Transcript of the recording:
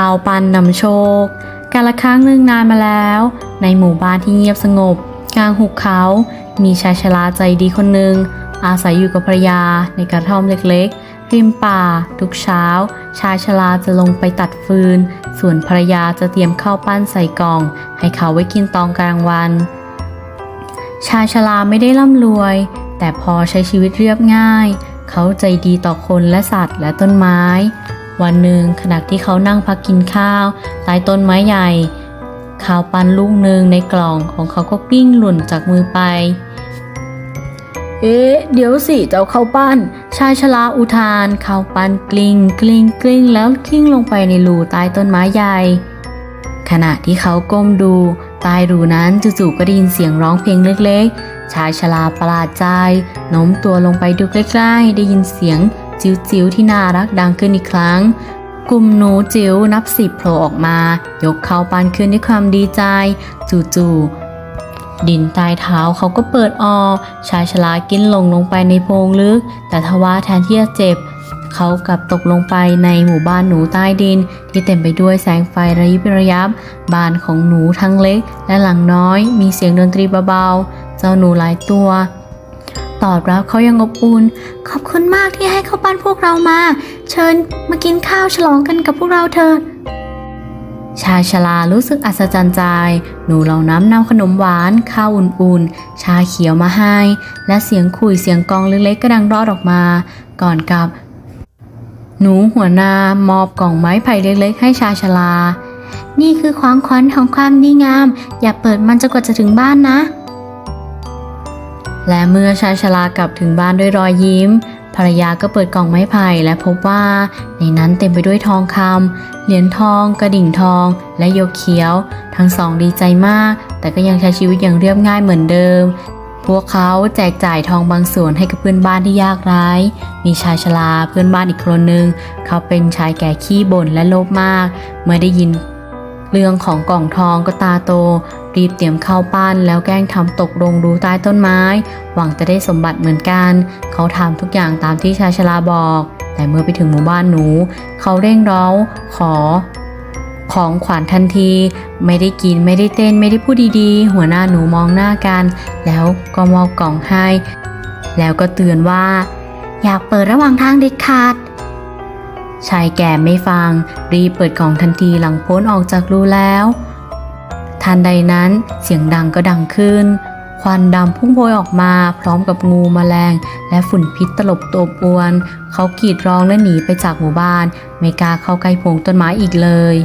ข่าวปันนำโชค กาละครั้งหนึ่งนานมาแล้ว ในหมู่บ้านที่เงียบสงบ กลางหุบเขา มีชายชราใจดีคนหนึ่ง อาศัยอยู่กับภรรยาในกระท่อมเล็กๆ ริมป่า ทุกเช้า ชายชราจะลงไปตัดฟืน ส่วนภรรยาจะเตรียมข้าวปั้นใส่กล่อง ให้เขาไว้กินตอนกลางวัน ชายชราไม่ได้ร่ำรวย แต่พอใช้ชีวิตเรียบง่าย เขาใจดีต่อคนและสัตว์และต้นไม้ วันหนึ่งขณะที่เขานั่งพักกินข้าวใต้ต้นไม้ใหญ่ ข้าวปั้นลูกหนึ่งในกล่องของเขาก็กลิ้งหล่นจากมือไป เอ๊ะ เดี๋ยวสิเจ้าข้าวปั้น ชายชราอุทานข้าวปั้นกลิ้งกลิ้งกลิ้งแล้วกลิ้งลงไปในรูใต้ต้นไม้ใหญ่ขณะที่เขาก้มดูใต้รูนั้นจู่ๆก็ได้ยินเสียงร้องเพลงเล็กๆ ชายชราประหลาดใจโน้มตัวลงไปดูใกล้ๆ ได้ยินเสียง จิ๋วๆที่น่ารักดังขึ้นอีกครั้ง กลุ่มหนูจิ๋วนับสิบโผล่ออกมา ยกเขาปันขึ้นด้วยความดีใจ จู่ๆดินใต้เท้าเขาก็เปิดออกชายชรากินลงลงไปในโพรงลึก แต่ทว่าแทนที่จะเจ็บเขากลับตกลงไปในหมู่บ้านหนูใต้ดิน ที่เต็มไปด้วยแสงไฟระยิบระยับ บ้านของหนูทั้งเล็ก และหลังน้อย มีเสียงดนตรีเบาๆ เจ้าหนูหลายตัว ตอบรับเขายังอบอุ่นขอบคุณมากที่ให้เข้าวปั้นพวกเรามา เชิญมากินข้าวฉลองกันกับพวกเราเถิดชายชรารู้สึกอัศจรรย์ใจ หนูเหล่านั้นนำขนมหวาน ข้าวอุ่นๆ ชาเขียวมาให้ และเสียงคุยเสียงกองเล็กๆก็ดังรอดออกมา ก่อนกับ หนูหัวหน้ามอบกล่องไม้ไผ่เล็กๆ ให้ชายชรานี่คือความขวัญของความดีงาม อย่าเปิดมันจนกว่าจะถึงบ้านนะ และเมื่อชายชรากลับถึงบ้านด้วยรอยยิ้ม ภรรยาก็เปิดกล่องไม้ไผ่และพบว่า ในนั้นเต็มไปด้วยทองคำเหรียญทอง กระดิ่งทอง และโยกเขียว ทั้งสองดีใจมาก แต่ก็ยังใช้ชีวิตอย่างเรียบง่ายเหมือนเดิม พวกเขาแจกจ่ายทองบางส่วนให้กับเพื่อนบ้านที่ยากไร้มีชายชราเพื่อนบ้านอีกคนหนึ่งเขาเป็นชายแก่ขี้บ่นและโลภมาก เมื่อได้ยิน เรื่องของกล่องทองก็ตาโต รีบเตรียมเข้าปั้นแล้วแกล้งทำตกลงรูใต้ต้นไม้ หวังจะได้สมบัติเหมือนกัน เขาทำทุกอย่างตามที่ชายชราบอก แต่เมื่อไปถึงหมู่บ้านหนู เขาเร่งร้องขอ ของขวัญทันที ไม่ได้กินไม่ได้เต้นไม่ได้พูดดีๆ หัวหน้าหนูมองหน้ากัน แล้วก็มอบกล่องให้ แล้วก็เตือนว่า อยากเปิดระหว่างทางเด็ดขาด ชายแก่ไม่ฟัง รีบเปิดของทันทีหลังพ้นออกจากรูแล้ว ทันใดนั้นเสียงดังก็ดังขึ้น ควันดำพุ่งโพยออกมาพร้อมกับงูมแมลง และฝุ่นพิษตลบตัวปวน เขากรีดร้องและหนีไปจากหมู่บ้าน ไม่กล้าเข้าใกล้พงต้นไม้อีกเลย